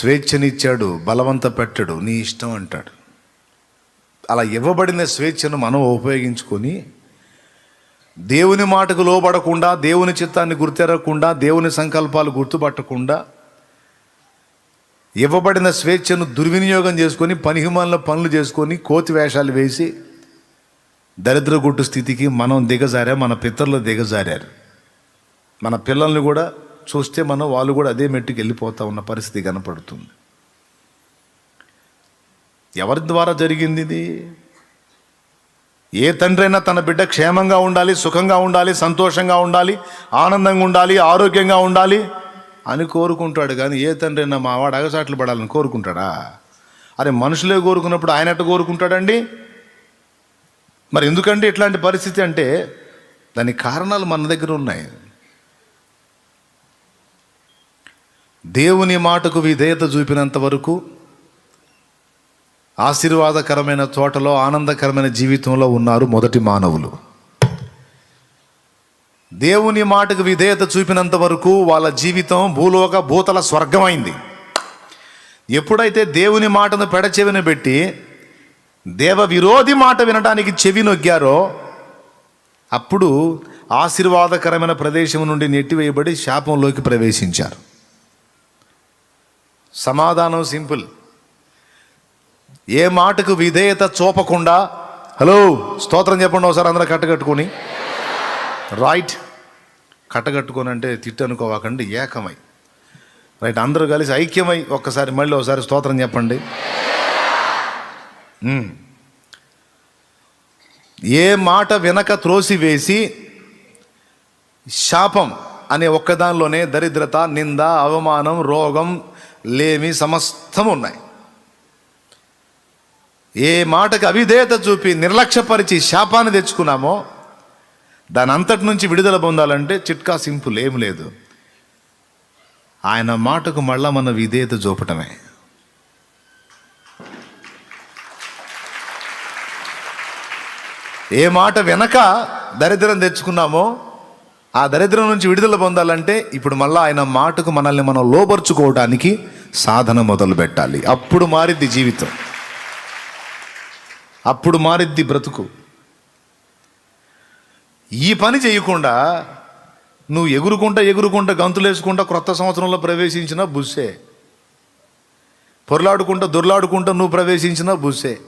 స్వేచ్ఛనిచ్చాడు బలవంత పెట్టడు నీ ఇష్టం అంటాడు. అలా ఇవ్వబడిన స్వేచ్ఛను మనం ఉపయోగించుకొని దేవుని మాటకు లోబడకుండా దేవుని చిత్తాన్ని గుర్తెరగకుండా దేవుని సంకల్పాలు గుర్తుపట్టకుండా ఇవ్వబడిన స్వేచ్ఛను దుర్వినియోగం చేసుకొని పనిహిమాల పనులు చేసుకొని కోతి వేషాలు వేసి దరిద్ర గుట్టు స్థితికి మనం దిగజారా మన పితరులు దిగజారారు. మన పిల్లల్ని కూడా చూస్తే మనం వాళ్ళు కూడా అదే మెట్టుకు వెళ్ళిపోతూ ఉన్న పరిస్థితి కనపడుతుంది. ఎవరి ద్వారా జరిగింది ఇది? ఏ తండ్రి అయినా తన బిడ్డ క్షేమంగా ఉండాలి సుఖంగా ఉండాలి సంతోషంగా ఉండాలి ఆనందంగా ఉండాలి ఆరోగ్యంగా ఉండాలి అని కోరుకుంటాడు. కానీ ఏ తండ్రి అయినా మావాడు అగసాట్లు పడాలని కోరుకుంటాడా? అరే మనుషులే కోరుకున్నప్పుడు ఆయన ఎట్ట కోరుకుంటాడండి? మరి ఎందుకంటే ఇట్లాంటి పరిస్థితి అంటే దానికి కారణాలు మన దగ్గర ఉన్నాయి. దేవుని మాటకు విధేయత చూపినంత వరకు ఆశీర్వాదకరమైన తోటలో ఆనందకరమైన జీవితంలో ఉన్నారు మొదటి మానవులు. దేవుని మాటకు విధేయత చూపినంత వరకు వాళ్ళ జీవితం భూలోక భూతల స్వర్గమైంది. ఎప్పుడైతే దేవుని మాటను పెడచెవిన పెట్టి దేవ విరోధి మాట వినడానికి చెవి నొగ్గారో అప్పుడు ఆశీర్వాదకరమైన ప్రదేశం నుండి నెట్టివేయబడి శాపంలోకి ప్రవేశించారు. సమాధానం సింపుల్. ఏ మాటకు విధేయత చూపకుండా హలో స్తోత్రం చెప్పండి ఒకసారి అందరూ కట్టగట్టుకొని రైట్ కట్టగట్టుకొని అంటే తిట్టు అనుకోవాకండి ఏకమై. రైట్ అందరూ కలిసి ఐక్యమై ఒక్కసారి మళ్ళీ ఒకసారి స్తోత్రం చెప్పండి. Hmm. ఏ మాట వెనక త్రోసివేసి శాపం అనే ఒక్కదానిలోనే దరిద్రత నింద అవమానం రోగం లేమి సమస్తం ఉన్నాయి ఏ మాటకు అవిధేయత చూపి నిర్లక్ష్యపరిచి శాపాన్ని తెచ్చుకున్నామో దాని అంతటి నుంచి విడుదల పొందాలంటే చిట్కా సింపుల్ ఏం లేదు. ఆయన మాటకు మళ్ళా మన విధేయత చూపటమే. ఏ మాట వెనక దరిద్రం తెచ్చుకున్నామో ఆ దరిద్రం నుంచి విడుదల పొందాలంటే ఇప్పుడు మళ్ళీ ఆయన మాటకు మనల్ని మనం లోపరుచుకోవడానికి సాధన మొదలు పెట్టాలి. అప్పుడు మారిద్ది జీవితం. అప్పుడు మారిద్ది బ్రతుకు. ఈ పని చేయకుండా నువ్వు ఎగురుకుంటా ఎగురుకుంటా గంతులేసుకుంటా క్రొత్త సంవత్సరంలో ప్రవేశించిన బుస్సే. పొరలాడుకుంటా దొర్లాడుకుంటా నువ్వు ప్రవేశించిన బుస్సే.